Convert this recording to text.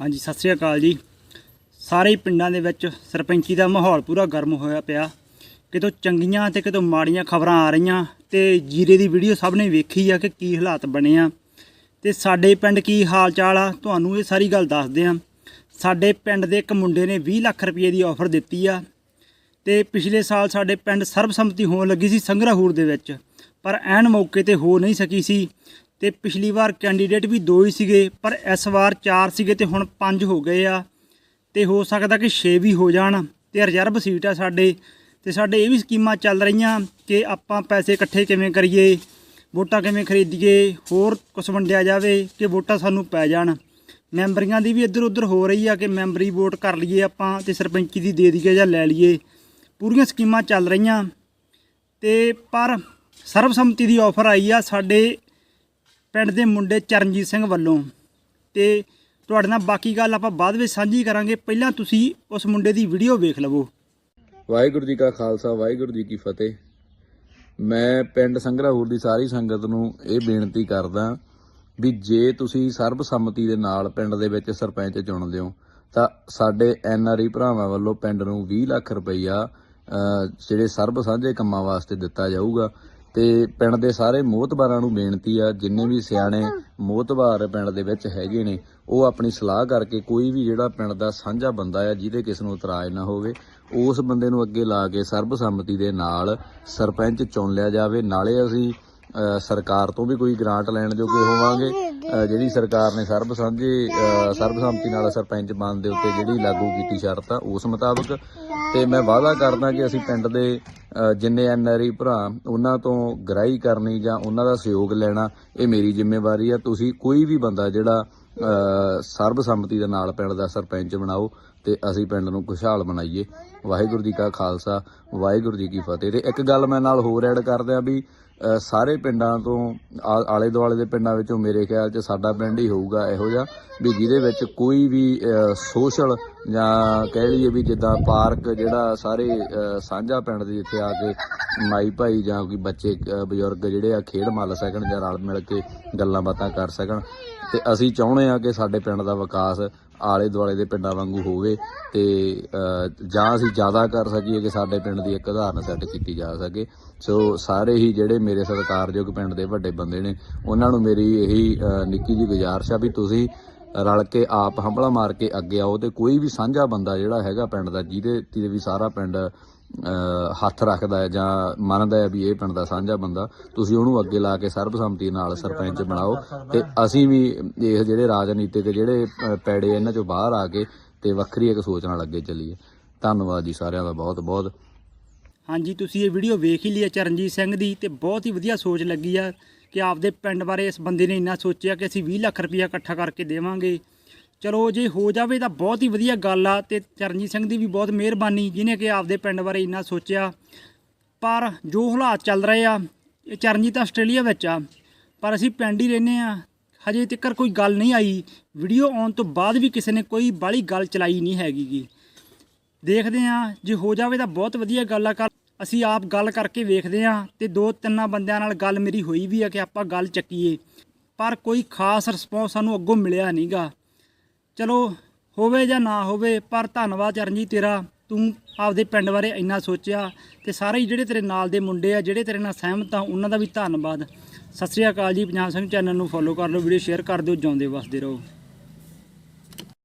ਹਾਂਜੀ, ਸਤਿ ਸ੍ਰੀ ਅਕਾਲ ਜੀ। ਸਾਰੇ ਹੀ ਪਿੰਡਾਂ ਦੇ ਵਿੱਚ ਸਰਪੰਚੀ ਦਾ ਮਾਹੌਲ ਪੂਰਾ ਗਰਮ ਹੋਇਆ ਪਿਆ। ਕਿਤੋਂ ਚੰਗੀਆਂ ਤੇ ਕਿਤੋਂ ਮਾੜੀਆਂ ਖਬਰਾਂ ਆ ਰਹੀਆਂ ਤੇ ਜੀਰੇ ਦੀ ਵੀਡੀਓ ਸਭ ਨੇ ਵੇਖੀ ਆ ਕਿ ਕੀ ਹਾਲਾਤ ਬਣੇ ਆ। ਤੇ ਸਾਡੇ ਪਿੰਡ ਕੀ ਹਾਲ ਚਾਲ ਆ, ਤੁਹਾਨੂੰ ਇਹ ਸਾਰੀ ਗੱਲ ਦੱਸਦੇ ਆ। ਸਾਡੇ ਪਿੰਡ ਦੇ ਇੱਕ ਮੁੰਡੇ ਨੇ 20 ਲੱਖ ਰੁਪਏ ਦੀ ਆਫਰ ਦਿੱਤੀ ਆ। ਤੇ ਪਿਛਲੇ ਸਾਲ ਸਾਡੇ ਪਿੰਡ ਸਰਬਸੰਮਤੀ ਹੋਣ ਲੱਗੀ ਸੀ ਸੰਗਰਾਹੂਰ ਦੇ ਵਿੱਚ, ਪਰ ਐਨ ਮੌਕੇ ਤੇ ਹੋ ਨਹੀਂ ਸਕੀ ਸੀ। ਤੇ ਪਿਛਲੀ ਵਾਰ ਕੈਂਡੀਡੇਟ ਵੀ ਦੋ ਹੀ ਸੀਗੇ, ਪਰ ਇਸ ਵਾਰ ਚਾਰ ਸੀਗੇ ਤੇ ਹੁਣ ਪੰਜ ਹੋ ਗਏ ਆ। ਤੇ ਹੋ ਸਕਦਾ ਕਿ 6 ਵੀ ਹੋ ਜਾਣ ਤੇ ਰਿਜ਼ਰਵ ਸੀਟ ਆ ਸਾਡੇ। ਤੇ ਸਾਡੇ ਇਹ ਵੀ ਸਕੀਮਾਂ ਚੱਲ ਰਹੀਆਂ ਕਿ ਆਪਾਂ ਪੈਸੇ ਇਕੱਠੇ ਕਿਵੇਂ ਕਰੀਏ, ਵੋਟਾਂ ਕਿਵੇਂ ਖਰੀਦੀਏ, ਹੋਰ ਕੁਛ ਵੰਡਿਆ ਜਾਵੇ ਕਿ ਵੋਟਾਂ ਸਾਨੂੰ ਪੈ ਜਾਣ। ਮੈਂਬਰੀਆਂ ਦੀ ਵੀ ਇੱਧਰ ਉੱਧਰ ਹੋ ਰਹੀ ਆ ਕਿ ਮੈਂਬਰੀ ਵੋਟ ਕਰ ਲਈਏ ਆਪਾਂ ਤੇ ਸਰਪੰਚੀ ਦੀ ਦੇ ਦਈਏ ਜਾਂ ਲੈ ਲਈਏ। ਪੂਰੀਆਂ ਸਕੀਮਾਂ ਚੱਲ ਰਹੀਆਂ। ਤੇ ਪਰ ਸਰਬਸੰਮਤੀ ਦੀ ਆਫਰ ਆਈ ਆ ਸਾਡੇ ਪਿੰਡ ਦੇ ਮੁੰਡੇ ਚਰਨਜੀਤ ਸਿੰਘ ਵੱਲੋਂ। ਤੇ ਤੁਹਾਡੇ ਨਾਲ ਬਾਕੀ ਗੱਲ ਆਪਾਂ ਬਾਅਦ ਵਿੱਚ ਸਾਂਝੀ ਕਰਾਂਗੇ। ਪਹਿਲਾਂ ਤੁਸੀਂ ਉਸ ਮੁੰਡੇ ਦੀ ਵੀਡੀਓ ਵੇਖ ਲਵੋ। ਵਾਹਿਗੁਰੂ ਜੀ ਕਾ ਖਾਲਸਾ, ਵਾਹਿਗੁਰੂ ਜੀ ਕੀ ਫਤਿਹ। ਮੈਂ ਪਿੰਡ ਸੰਗਰਾਹੂਰ ਦੀ ਸਾਰੀ ਸੰਗਤ ਨੂੰ ਇਹ ਬੇਨਤੀ ਕਰਦਾ ਵੀ ਜੇ ਤੁਸੀਂ ਸਰਬਸੰਮਤੀ ਦੇ ਨਾਲ ਪਿੰਡ ਦੇ ਵਿੱਚ ਸਰਪੰਚ ਚੁਣਦੇ ਹੋ, ਤਾਂ ਸਾਡੇ ਐਨਆਰਈ ਭਰਾਵਾਂ ਵੱਲੋਂ ਪਿੰਡ ਨੂੰ 20 ਲੱਖ ਰੁਪਈਆ ਜਿਹੜੇ ਸਰਬ ਸਾਂਝੇ ਕੰਮਾਂ ਵਾਸਤੇ ਦਿੱਤਾ ਜਾਊਗਾ। ਤੇ ਪਿੰਡ ਦੇ ਸਾਰੇ ਮੋਹਤਬਾਰਾਂ ਨੂੰ ਬੇਨਤੀ ਆ, ਜਿੰਨੇ ਵੀ ਸਿਆਣੇ ਮੋਹਤਬਾਰ ਪਿੰਡ ਦੇ ਵਿੱਚ ਹੈਗੇ ਨੇ, ਉਹ ਆਪਣੀ ਸਲਾਹ ਕਰਕੇ ਕੋਈ ਵੀ ਜਿਹੜਾ ਪਿੰਡ ਦਾ ਸਾਂਝਾ ਬੰਦਾ ਆ, ਜਿਹਦੇ ਕਿਸ ਨੂੰ ਇਤਰਾਜ਼ ਨਾ ਹੋਵੇ, ਉਸ ਬੰਦੇ ਨੂੰ ਅੱਗੇ ਲਾ ਕੇ ਸਰਬਸੰਮਤੀ ਦੇ ਨਾਲ ਸਰਪੰਚ ਚੁਣ ਲਿਆ ਜਾਵੇ। ਨਾਲੇ ਅਸੀਂ ਸਰਕਾਰ ਤੋਂ ਵੀ ਕੋਈ ਗ੍ਰਾਂਟ ਲੈਣ ਜੋਗੇ ਹੋਵਾਂਗੇ। ਜਿਹੜੀ ਸਰਕਾਰ ਨੇ ਸਰਬ ਸਾਂਝੇ ਅ, ਸਰਬਸੰਮਤੀ ਨਾਲ ਸਰਪੰਚ ਬਣ ਦੇ ਉੱਤੇ ਜਿਹੜੀ ਲਾਗੂ ਕੀਤੀ ਸ਼ਰਤ ਆ ਉਸ ਮੁਤਾਬਕ ਤੇ ਮੈਂ ਵਾਅਦਾ ਕਰਦਾ ਕਿ ਅਸੀਂ ਪਿੰਡ ਦੇ ਅ, ਜਿੰਨੇ ਐਨਆਰਈ ਭਰਾ ਉਹਨਾਂ ਤੋਂ ਗ੍ਰਾਈ ਕਰਨੀ ਜਾਂ ਉਹਨਾਂ ਦਾ ਸਹਿਯੋਗ ਲੈਣਾ ਇਹ ਮੇਰੀ ਜ਼ਿੰਮੇਵਾਰੀ ਆ। ਤੁਸੀਂ ਕੋਈ ਵੀ ਬੰਦਾ ਜਿਹੜਾ ਸਰਬਸੰਮਤੀ ਦੇ ਨਾਲ ਪਿੰਡ ਦਾ ਸਰਪੰਚ ਬਣਾਓ ਤੇ ਅਸੀਂ ਪਿੰਡ ਨੂੰ ਖੁਸ਼ਹਾਲ ਬਣਾਈਏ ਵਾਹਿਗੁਰੂ ਜੀ ਕਾ ਖਾਲਸਾ, ਵਾਹਿਗੁਰੂ ਜੀ ਕੀ ਫਤਿਹ। ਤੇ ਇੱਕ ਗੱਲ ਮੈਂ ਨਾਲ ਹੋਰ ਐਡ ਕਰਦਿਆਂ ਵੀ ਸਾਰੇ ਪਿੰਡਾਂ ਤੋਂ ਆਲੇ ਦੁਆਲੇ ਦੇ ਪਿੰਡਾਂ ਵਿੱਚੋਂ ਮੇਰੇ ਖਿਆਲ 'ਚ ਸਾਡਾ ਪਿੰਡ ਹੀ ਹੋਊਗਾ ਇਹੋ ਜਿਹਾ ਵੀ ਜਿਹਦੇ ਵਿੱਚ ਕੋਈ ਵੀ ਸੋਸ਼ਲ ਜਾਂ ਕਹਿ ਲਈਏ ਵੀ ਜਿੱਦਾਂ ਪਾਰਕ ਜਿਹੜਾ ਸਾਰੇ ਸਾਂਝਾ ਪਿੰਡ ਦੇ ਜਿੱਥੇ ਆ ਕੇ ਮਾਈ ਭਾਈ ਜਾਂ ਕੋਈ ਬੱਚੇ ਬਜ਼ੁਰਗ ਜਿਹੜੇ ਆ ਖੇਡ ਮੱਲ ਸਕਣ ਜਾਂ ਰਲ ਮਿਲ ਕੇ ਗੱਲਾਂ ਬਾਤਾਂ ਕਰ ਸਕਣ ਤੇ ਅਸੀਂ ਚਾਹੁੰਦੇ ਆ ਕਿ ਸਾਡੇ ਪਿੰਡ ਦਾ ਵਿਕਾਸ ਆਲੇ ਦੁਆਲੇ ਦੇ ਪਿੰਡਾਂ ਵਾਂਗੂ ਹੋਵੇ ਤੇ ਜਾਂ ਅਸੀਂ ਜ਼ਿਆਦਾ ਕਰ ਸਕੀਏ ਕਿ ਸਾਡੇ ਪਿੰਡ ਦੀ ਇੱਕ ਉਦਾਹਰਨ ਸੈੱਟ ਕੀਤੀ ਜਾ ਸਕੇ। ਸੋ ਸਾਰੇ ਹੀ ਜਿਹੜੇ ਮੇਰੇ ਸਤਿਕਾਰਯੋਗ ਪਿੰਡ ਦੇ ਵੱਡੇ ਬੰਦੇ ਨੇ, ਉਹਨਾਂ ਨੂੰ ਮੇਰੀ ਇਹੀ ਨਿੱਕੀ ਜੀ ਗੁਜ਼ਾਰਿਸ਼ ਆ ਵੀ ਤੁਸੀਂ ਰਲ ਕੇ ਆਪ ਹੰਭਲਾ ਮਾਰ ਕੇ ਅੱਗੇ ਆਓ ਤੇ ਕੋਈ ਵੀ ਸਾਂਝਾ ਬੰਦਾ ਜਿਹੜਾ ਹੈਗਾ ਪਿੰਡ ਦਾ, ਜਿਹਦੇ ਤੇ ਵੀ ਸਾਰਾ ਪਿੰਡ ਹੱਥ ਰੱਖਦਾ ਹੈ ਜਾਂ ਮੰਨਦਾ ਹੈ ਵੀ ਇਹ ਪਿੰਡ ਦਾ ਸਾਂਝਾ ਬੰਦਾ, ਤੁਸੀਂ ਉਹਨੂੰ ਅੱਗੇ ਲਾ ਕੇ ਸਰਬਸੰਮਤੀ ਨਾਲ ਸਰਪੰਚ ਬਣਾਓ ਤੇ ਅਸੀਂ ਵੀ ਇਹ ਜਿਹੜੇ ਰਾਜਨੀਤਿਕ ਜਿਹੜੇ ਪੈੜੇ ਇਹਨਾਂ ਚੋਂ ਬਾਹਰ ਆ ਕੇ ਤੇ ਵੱਖਰੀ ਇੱਕ ਸੋਚ ਨਾਲ ਅੱਗੇ ਚੱਲੀਏ। ਧੰਨਵਾਦ ਜੀ ਸਾਰਿਆਂ ਦਾ ਬਹੁਤ ਬਹੁਤ ਹਾਂਜੀ, ਤੁਸੀਂ ਇਹ ਵੀਡੀਓ ਵੇਖ ਹੀ ਲਈ ਹੈ ਚਰਨਜੀਤ ਸਿੰਘ ਦੀ ਤੇ ਬਹੁਤ ਹੀ ਵਧੀਆ ਸੋਚ ਲੱਗੀ ਆ ਕਿ ਆਪਦੇ ਪਿੰਡ ਬਾਰੇ ਇਸ ਬੰਦੇ ਨੇ ਇੰਨਾ ਸੋਚਿਆ ਕਿ ਅਸੀਂ 20 ਲੱਖ ਰੁਪਇਆ ਇਕੱਠਾ ਕਰਕੇ ਦੇਵਾਂਗੇ। ਚਲੋ ਜੇ ਹੋ ਜਾਵੇ ਤਾਂ ਬਹੁਤ ਹੀ ਵਧੀਆ ਗੱਲ ਆ ਤੇ ਚਰਨਜੀਤ ਸਿੰਘ ਦੀ ਵੀ ਬਹੁਤ ਮਿਹਰਬਾਨੀ, ਜਿਹਨੇ ਕਿ ਆਪਦੇ ਪਿੰਡ ਬਾਰੇ ਇੰਨਾ ਸੋਚਿਆ। ਪਰ ਜੋ ਹਾਲਾਤ ਚੱਲ ਰਹੇ ਆ, ਇਹ ਚਰਨਜੀਤ ਆਸਟ੍ਰੇਲੀਆ ਵਿੱਚ ਆ। ਪਰ ਅਸੀਂ ਪਿੰਡ ਹੀ ਰਹਿੰਦੇ ਆ। ਹਜੇ ਤੱਕ ਕੋਈ ਗੱਲ ਨਹੀਂ ਆਈ। ਵੀਡੀਓ ਆਉਣ ਤੋਂ ਬਾਅਦ ਵੀ ਕਿਸੇ ਨੇ ਕੋਈ ਬਾਹਲੀ ਗੱਲ ਚਲਾਈ ਨਹੀਂ ਹੈਗੀ ਦੇਖਦੇ ਆ, ਜੇ ਹੋ ਜਾਵੇ ਤਾਂ ਬਹੁਤ ਵਧੀਆ ਗੱਲ ਆ। ਕਰ ਅਸੀਂ ਆਪ ਗੱਲ ਕਰਕੇ ਵੇਖਦੇ ਆ ਤੇ ਦੋ ਤਿੰਨਾਂ ਬੰਦਿਆਂ ਨਾਲ ਗੱਲ ਮੇਰੀ ਹੋਈ ਵੀ ਆ ਕਿ ਆਪਾਂ ਗੱਲ ਚੱਕੀਏ। ਪਰ ਕੋਈ ਖਾਸ ਰਿਸਪੌਂਸ ਸਾਨੂੰ ਅੱਗੋਂ ਮਿਲਿਆ ਨਹੀਂਗਾ ਚਲੋ, ਹੋਵੇ ਜਾਂ ਨਾ ਹੋਵੇ, ਪਰ ਧੰਨਵਾਦ ਚਰਨਜੀਤ ਤੇਰਾ। ਤੂੰ ਆਪਦੇ ਪਿੰਡ ਬਾਰੇ ਇੰਨਾ ਸੋਚਿਆ ਤੇ ਸਾਰੇ ਹੀ ਜਿਹੜੇ ਤੇਰੇ ਨਾਲ ਦੇ ਮੁੰਡੇ ਆ, ਜਿਹੜੇ ਤੇਰੇ ਨਾਲ ਸਹਿਮਤ ਆ, ਉਹਨਾਂ ਦਾ ਵੀ ਧੰਨਵਾਦ। ਸਤਿ ਸ੍ਰੀ ਅਕਾਲ ਜੀ ਪੰਜਾਬ ਸਿੰਘ ਚੈਨਲ ਨੂੰ ਫੋਲੋ ਕਰ ਲਓ ਵੀਡੀਓ ਸ਼ੇਅਰ ਕਰ ਦਿਓ, ਜਿਉਂਦੇ ਵਸਦੇ ਰਹੋ।